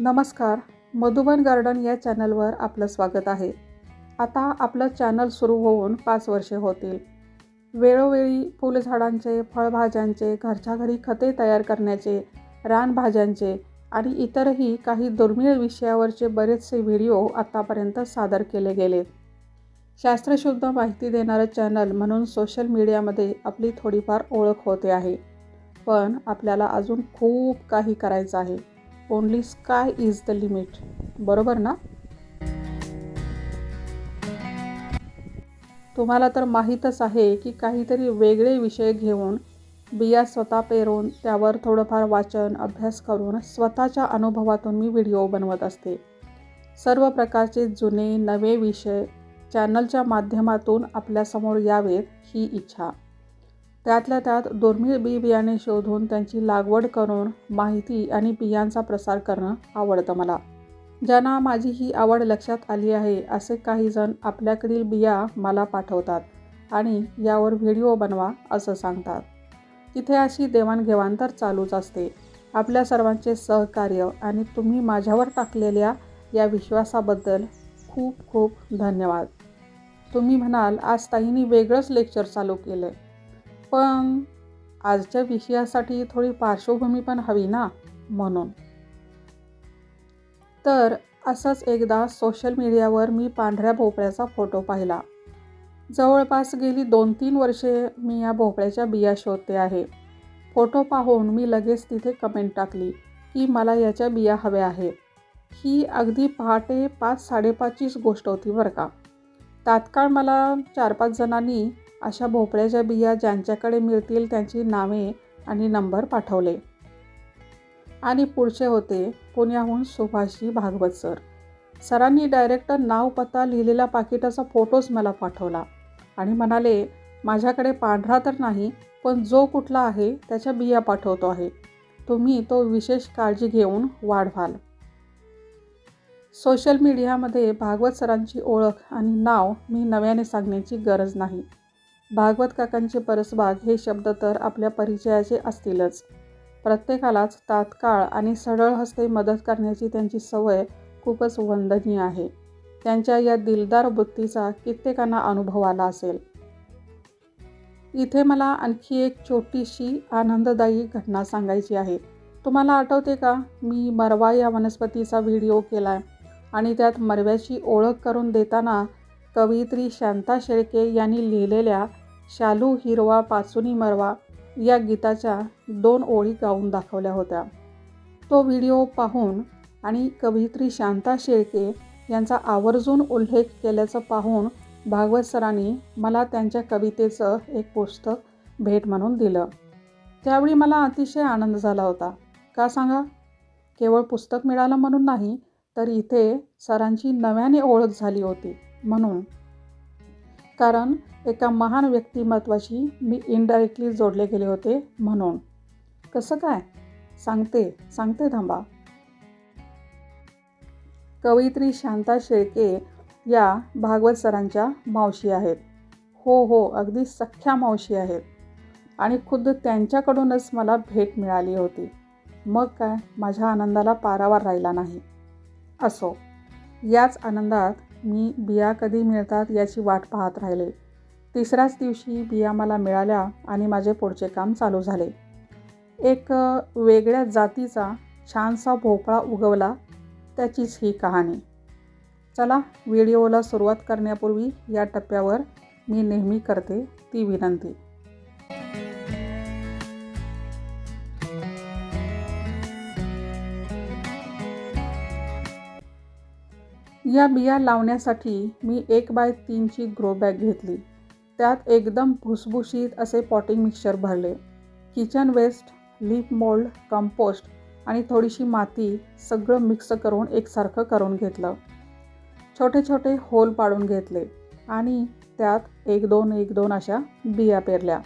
नमस्कार मधुबन गार्डन या चॅनलवर आपलं स्वागत आहे. आता आपलं चॅनल सुरू होऊन पाच वर्षे होतील. वेळोवेळी फुलझाडांचे फळभाज्यांचे घरच्या घरी खते तयार करण्याचे रानभाज्यांचे आणि इतरही काही दुर्मिळ विषयावरचे बरेचसे व्हिडिओ आत्तापर्यंत सादर केले गेले. शास्त्रशुद्ध माहिती देणारं चॅनल म्हणून सोशल मीडियामध्ये आपली थोडीफार ओळख होते आहे. पण आपल्याला अजून खूप काही करायचं आहे. Only sky is the limit. बरोबर ना? तुम्हाला तर माहीतच आहे की काहीतरी वेगळे विषय घेऊन बिया स्वतः पेरून त्यावर थोडंफार वाचन अभ्यास करून स्वतःच्या अनुभवातून मी व्हिडिओ बनवत असते. सर्व प्रकारचे जुने नवे विषय चॅनलच्या माध्यमातून आपल्यासमोर यावेत ही इच्छा. त्यातल्या त्यात दुर्मिळ बी बियाणे शोधून त्यांची लागवड करून माहिती आणि बियांचा प्रसार करणं आवडतं मला. ज्यांना माझी ही आवड लक्षात आली आहे असे काही जण आपल्याकडील बिया मला पाठवतात आणि यावर व्हिडिओ बनवा असं सांगतात. तिथे अशी देवाणघेवाण तर चालूच असते. आपल्या सर्वांचे सहकार्य आणि तुम्ही माझ्यावर टाकलेल्या या विश्वासाबद्दल खूप खूप धन्यवाद. तुम्ही म्हणाल आज ताईंनी वेगळंच लेक्चर चालू केलं आहे पण आजच्या विषयासाठी थोडी पार्श्वभूमी पण हवी ना म्हणून. तर असंच एकदा सोशल मीडियावर मी पांढऱ्या भोपळ्याचा फोटो पाहिला. जवळपास गेली दोन तीन वर्षे मी या भोपळ्याच्या बिया शोधते आहे. फोटो पाहून मी लगेच तिथे कमेंट टाकली की मला याच्या बिया हव्या आहेत. ही अगदी पहाटे पाच साडेपाचचीच गोष्ट होती बरं का. तात्काळ मला चार पाच जणांनी अशा भोपळ्याच्या बिया ज्यांच्याकडे मिळतील त्यांची नावे आणि नंबर पाठवले. आणि पुढचे होते पुण्याहून सुभाषजी भागवत सर. सरांनी डायरेक्ट नाव पत्ता लिहिलेला पाकिटाचा फोटोच मला पाठवला आणि म्हणाले माझ्याकडे पांढरा तर नाही पण जो कुठला आहे त्याच्या बिया पाठवतो आहे. तुम्ही तो विशेष काळजी घेऊन वाढवाल. सोशल मीडियामध्ये भागवत सरांची ओळख आणि नाव मी नव्याने सांगण्याची गरज नाही. भागवत काकांचे परसबाग हे शब्द तर आपल्या परिचयाचे असतीलच. प्रत्येकालाच तात्काळ आणि सरळ हस्ते मदत करण्याची त्यांची सवय खूपच वंदनीय आहे. त्यांच्या या दिलदार वृत्तीचा कित्येकांना अनुभव आला असेल. इथे मला आणखी एक छोटीशी आनंददायी घटना सांगायची आहे. तुम्हाला आठवते का? मी मरवा या वनस्पतीचा व्हिडिओ केला आहे आणि त्यात मरव्याची ओळख करून देताना कवयित्री शांता शेळके यांनी लिहिलेल्या शालू हिरवा पाचुनी मरवा या गीताच्या दोन ओळी गाऊन दाखवल्या होत्या. तो व्हिडिओ पाहून आणि कवयित्री शांता शेळके यांचा आवर्जून उल्लेख केल्याचं पाहून भागवत सरांनी मला त्यांच्या कवितेचं एक पुस्तक भेट म्हणून दिलं. त्यावेळी मला अतिशय आनंद झाला होता. का सांगा? केवळ पुस्तक मिळालं म्हणून नाही तर इथे सरांची नव्याने ओळख झाली होती. म्हणून कारण एका महान व्यक्तिमत्वाशी मी इनडायरेक्टली जोडले गेले होते म्हणून. कसं काय? सांगते सांगते थांबा. कवयित्री शांता शेळके या भागवत सरांच्या मावशी आहेत. हो हो अगदी सख्ख्या मावशी आहेत. आणि खुद्द त्यांच्याकडूनच मला भेट मिळाली होती. मग काय? माझ्या आनंदाला पारावार राहिला नाही. असो. याच आनंदात मी बिया कधी मिळतात याची वाट पाहत राहिले. तिसऱ्याच दिवशी बिया मला मिळाल्या आणि माझे पुढचे काम चालू झाले. एक वेगळ्या जातीचा छानसा भोपळा उगवला. त्याचीच ही कहाणी. चला व्हिडिओला सुरुवात करण्यापूर्वी या टप्प्यावर मी नेहमी करते ती विनंती. या बिया लावण्यासाठी मी एक बाय तीनची ग्रो बॅग घेतली. त्यात एकदम भुसभुशीत असे पॉटिंग मिक्सर भरले. Kitchen waste leaf mould compost आणि थोडीशी माती सगळं मिक्स करून एकसारखं करून घेतलं. छोटे छोटे होल पाडून घेतले आणि त्यात एक दोन एक दोन अशा बिया पेरल्या.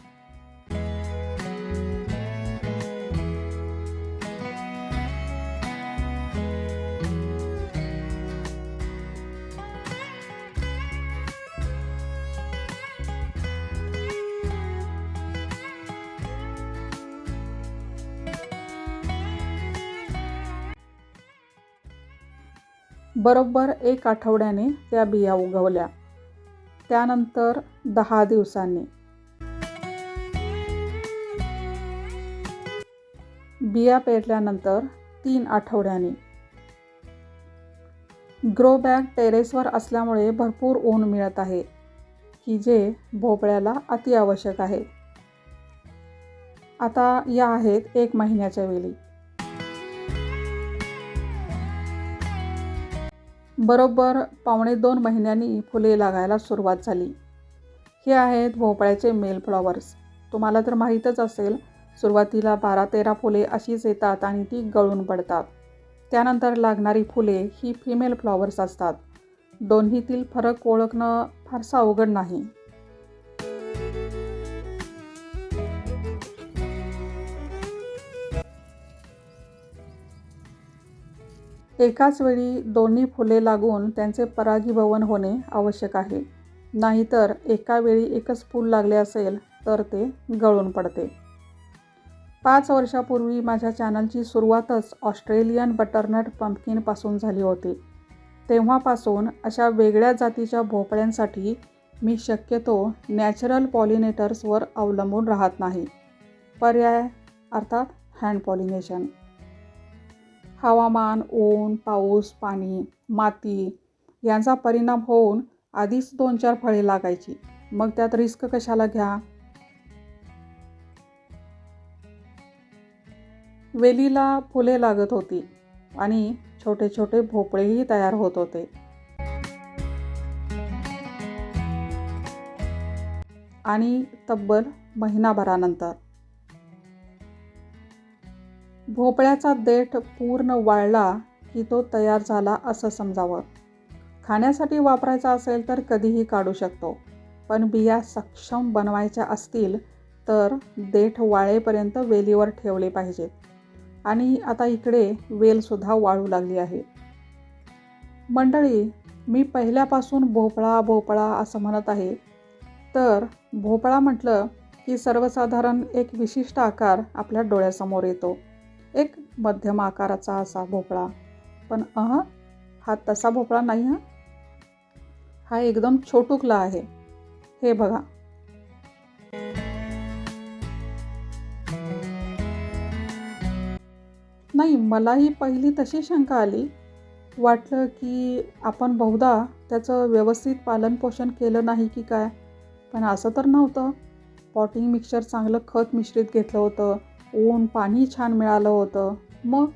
बरोबर एक आठवड्याने त्या बिया उगवल्या. त्यानंतर दहा दिवसांनी. बिया पेरल्यानंतर तीन आठवड्यांनी. ग्रो बॅग टेरेसवर असल्यामुळे भरपूर ऊन मिळत आहे की जे भोपळ्याला अतिआवश्यक आहे. आता या आहेत एक महिन्याच्या वेळी. बरोबर पावणे दोन महिन्यांनी फुले लागायला सुरुवात झाली. हे आहेत भोपळ्याचे मेल फ्लॉवर्स. तुम्हाला तर माहीतच असेल सुरुवातीला बारा तेरा फुले अशीच येतात आणि ती गळून पडतात. त्यानंतर लागणारी फुले ही फिमेल फ्लॉवर्स असतात. दोन्हीतील फरक ओळखणं फारसा अवघड नाही. एकाच वेळी दोन्ही फुले लागून त्यांचे परागीभवन होणे आवश्यक आहे. नाहीतर एका वेळी एकच फूल लागले असेल तर ते गळून पडते. पाच वर्षापूर्वी माझ्या चॅनलची सुरुवातच ऑस्ट्रेलियन बटरनट पंपकिनपासून झाली होती. तेव्हापासून अशा वेगळ्या जातीच्या भोपळ्यांसाठी मी शक्यतो नॅचरल पॉलिनेटर्सवर अवलंबून राहत नाही. पर्याय अर्थात हँड पॉलिनेशन हवामान ऊन पाऊस पाणी माती यांचा परिणाम होऊन आधीच दोन चार फळे लागायची. मग त्यात रिस्क कशाला घ्या? वेलीला फुले लागत होती आणि छोटे छोटे भोपळेही तयार होत होते. आणि तब्बल महिनाभरानंतर भोपळ्याचा देठ पूर्ण वाळला की तो तयार झाला असं समजावं. खाण्यासाठी वापरायचा असेल तर कधीही काढू शकतो पण बिया सक्षम बनवायच्या असतील तर देठ वाळेपर्यंत वेलीवर ठेवले पाहिजेत. आणि आता इकडे वेलसुद्धा वाळू लागली आहे. मंडळी मी पहिल्यापासून भोपळा भोपळा असं म्हणत आहे. तर भोपळा म्हटलं की सर्वसाधारण एक विशिष्ट आकार आपल्या डोळ्यासमोर येतो. एक मध्यम आकाराचा असा भोपळा. पण अह हा तसा भोपळा नाही हा. हा एकदम छोटुकला आहे. हे बघा. नाही मलाही पहिली तशी शंका आली. वाटलं की आपण बहुधा त्याचं व्यवस्थित पालनपोषण केलं नाही की काय? पण असं तर नव्हतं. पॉटिंग मिक्सचर चांगलं खत मिश्रित घेतलं होतं. ऊन पाणी छान मिळालं होतं. मग?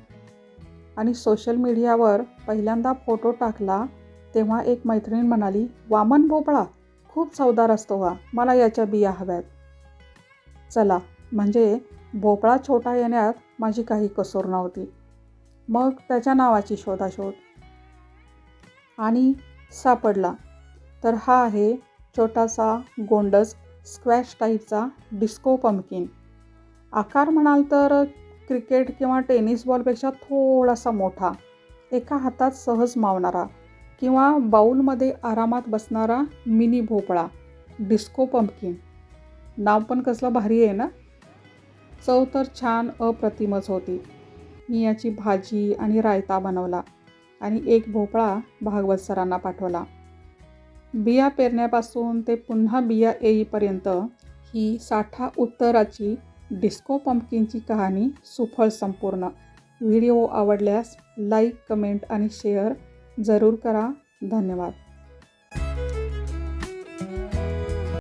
आणि सोशल मीडियावर पहिल्यांदा फोटो टाकला तेव्हा एक मैत्रीण म्हणाली वामन भोपळा खूप चवदार असतो हा मला याच्या बिया हव्यात. चला म्हणजे भोपळा छोटा येण्यात माझी काही कसोर नव्हती. मग त्याच्या नावाची शोधाशोध. आणि सापडला. तर हा आहे छोटासा गोंडस स्क्वॅश टाईपचा डिस्को पंपकिन आकार म्हणाल तर क्रिकेट किंवा टेनिस बॉलपेक्षा थोडासा मोठा एका हातात सहज मावणारा किंवा बाऊलमध्ये आरामात बसणारा मिनी भोपळा डिस्को पंपकिन. नाव पण कसलं भारी आहे ना? चव तर छान अप्रतिमच होती. मी याची भाजी आणि रायता बनवला आणि एक भोपळा भागवत सरांना पाठवला. बिया पेरण्यापासून ते पुन्हा बिया येईपर्यंत ही साठा उत्तराची डिस्को पंपकिनची कहाणी सुफळ संपूर्ण. व्हिडिओ आवडल्यास लाईक कमेंट आणि शेअर जरूर करा. धन्यवाद.